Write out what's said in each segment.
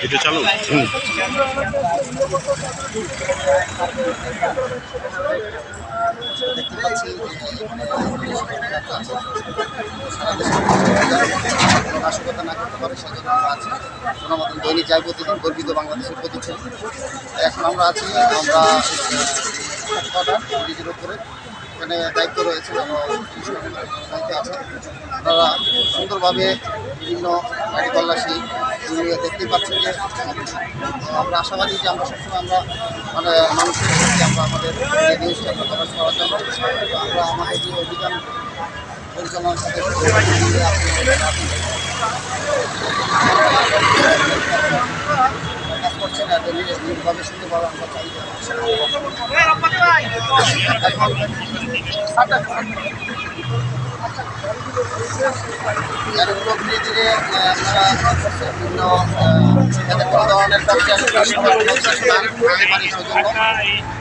Video চালু? দৈনিক যায় প্রতিদিন গর্বিত বাংলাদেশের প্রতিচ্ছবি এখন আমরা আছি আমরা উপরে। এখানে দায়িত্ব রয়েছে দায়িত্বে আছে। আপনারা সুন্দরভাবে বিভিন্ন গাড়ি তল্লাশি দেখতেই পাচ্ছেন যে আমরা আশাবাদী যে আমরা সবসময় আমরা মানে মানুষের সাথে আমরা আমাদের নিউজটা প্রকাশ করার জন্য, আমরা আমাদের যে অভিযান পরিচালনার সাথে কাজ করছেন এত নির্ভাবে সুন্দরভাবে আমরা চাই এরগুলো ধীরে ধীরে আপনারা বিভিন্ন যাতে কোনো ধরনের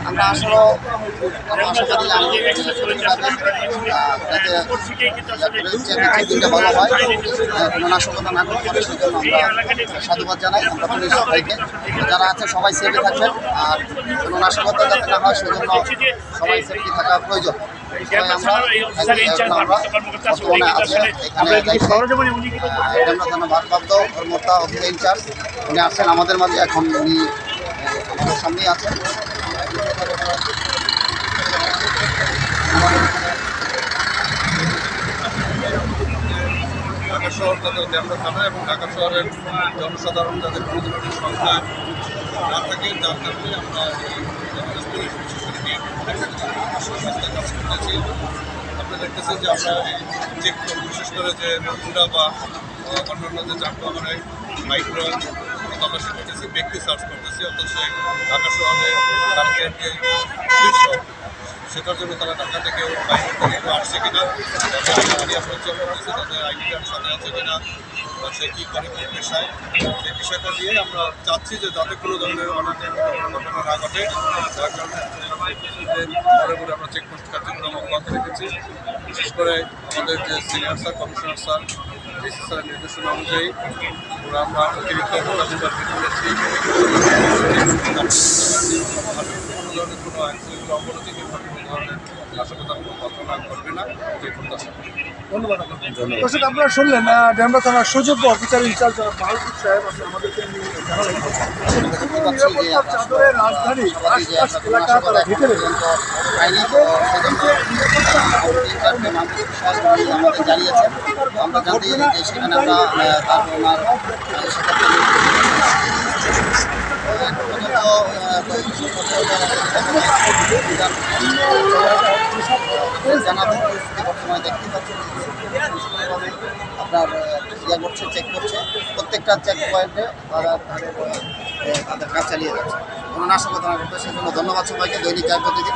আমরা আসলে যাতে ভালো হয়। কোনো না করতে সাধুবাদ জানাই। আমরা পুলিশ সবাইকে, যারা আছে সবাই সেফে থাকবেন। আর কোনো নাশকতা যাতে না হয়, সেজন্য সবাই সেফটি থাকা প্রয়োজন। ভারপ্রাপ্ত কর্মকর্তা অফিস ইনচার্জ উনি আসছেন আমাদের মাঝে এখন উনি আমাদের সামনেই আছেন। ঢাকা শহর থানা এবং ঢাকা শহরের জনসাধারণ তাদের কোনো ধরনের সংখ্যা আমরা যে আমরা চেক বিশেষ করে যে হুন্ডা বা অন্যান্য যে যানবাহনে মাইক্রো তল্লাশি করতেছি, ব্যক্তি সার্চ করতেছি, অথচ ঢাকা শহরে শীর্ষ সেটার জন্য তারা ঢাকা থেকে বাইরে থেকে আসছে কিনা তাদের আইডি কার্ড সাথে আছে কিনা সে কী করে কী পেশায় সেই বিষয়টা দিয়ে আমরা চাচ্ছি যে যাতে কোনো ধরনের অনাকাঙ্ক্ষিত কোনো ঘটনা না ঘটে যার কারণে ঘুরে আমরা চেকপোস্ট কার্যক্রম অব্যাহত রেখেছি। বিশেষ করে আমাদের যে senior sir commissioner sir DC স্যারের নির্দেশনা অনুযায়ী ওরা আমরা অতিরিক্ত করেছি। কোনো ধরনের কোনো অ্যাক্সিডেন্ট অবনতি কিংবা কোনো ধরনের নাশকতার কোনো ঘটনা ঘটবে না যে প্রত্যাশা করি। ধন্যবাদ দর্শক আপনারা শুনলেন ডেমরা থানার সুযোগ্য অফিসার ইনচার্জ মাহবুব সাহেব আমাদেরকে জানালেন পুরো রাজধানী আশপাশ এলাকা তারা ঢেকে রেখেছে আইনি তো সেজন্য আমাদের মানুষ সহযোগী আমাদের জানিয়েছেন আমরা জানতে যে সেখানে আমরা তার ওনার আহ, বর্তমানে দেখতে পাচ্ছেন আপনার ইয়ে করছে চেক করছে। প্রত্যেকটা চেক পয়েন্টে তারা তাদের তাদের কাজ চালিয়ে যাচ্ছে। কোনো নাশকতা না করতে সেজন্য ধন্যবাদ সবাইকে। দৈনিক জয় প্রতিদিন।